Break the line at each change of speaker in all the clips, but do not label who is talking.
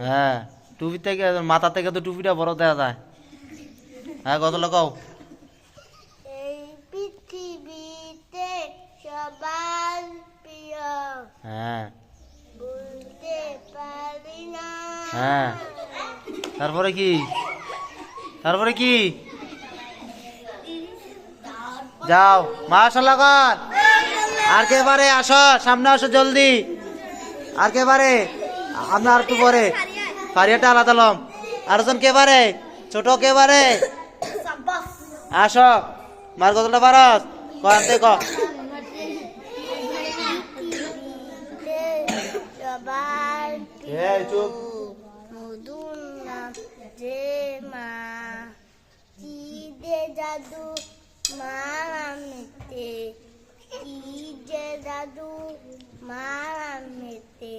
হ্যাঁ টুপি থেকে মাথা থেকে তো টুপিটা বড় দেখা যায়। হ্যাঁ কত লোকাও
এই পৃথিবীতে সবার প্রিয়।
হ্যাঁ।
বলতে পারি না।
হ্যাঁ। তারপরে কি? তারপরে কি? যাও মাশাল্লাহ কর। আর কে পারে? আসো, সামনে আসো জলদি। আর পারে? আমরা আর একটু পরে। ফারিয়াটা আলাদা লম। আরজন কে পারে? ছোট কে পারে? আসো। মার কতটা পারস? কতে ক।
মা কি যে জাদু মা নামেতে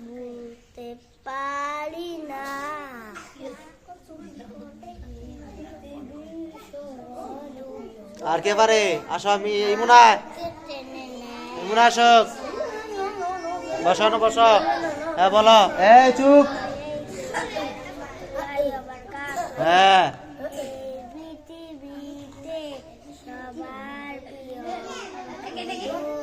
বলতে পারি না।
আর কে পারে? আসো আমি ইমুনা। ইমুনা আসো। বসো না বসো। হ্যাঁ বলো। এই চুপ। হ্যাঁ।
পৃথিবীতে সবার প্রিয়।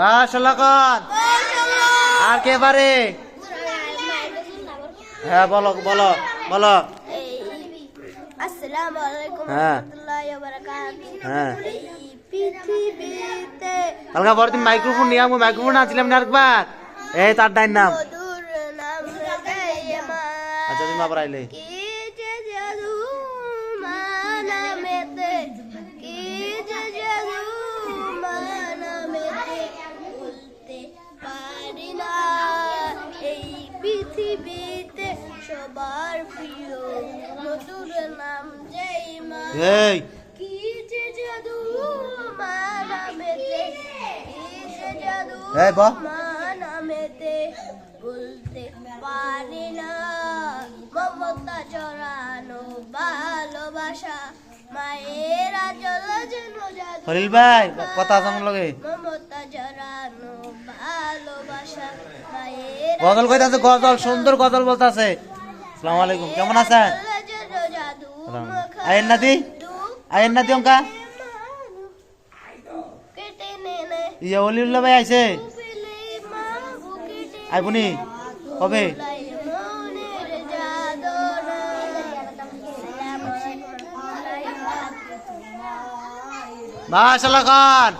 মাশাল্লাহ আর কে পারে? হ্যাঁ বলো বলো বলো।
আসসালামু আলাইকুম
হ্যাঁ। হ্যাঁ তুমি মাইক্রোফোন নিয়ে আমি মাইক্রোফোন আনছিলাম না একবার এই তার ডাইন নাম। আচ্ছা তুমি আবার আইলে।
এই। নামেতে বলতে পারি না। মমতা জড়ানো ভালোবাসা মায়েরা জল যেন জাদু
ভাই কথা আছে আমার লগে।
মমতা জড়ানো ভালোবাসা মায়েরা
গজল কইতাছে গজল সুন্দর গজল বলতাছে। আসসালামু আলাইকুম কেমন আছেন?
জাদু
আয়েন নাদি আয়েন নাদি অঙ্কা
কেটে নেনে
ইয়ে অলিউল্লাহ ভাই আইছে আইবুনি কবে মাশাল্লাহ খান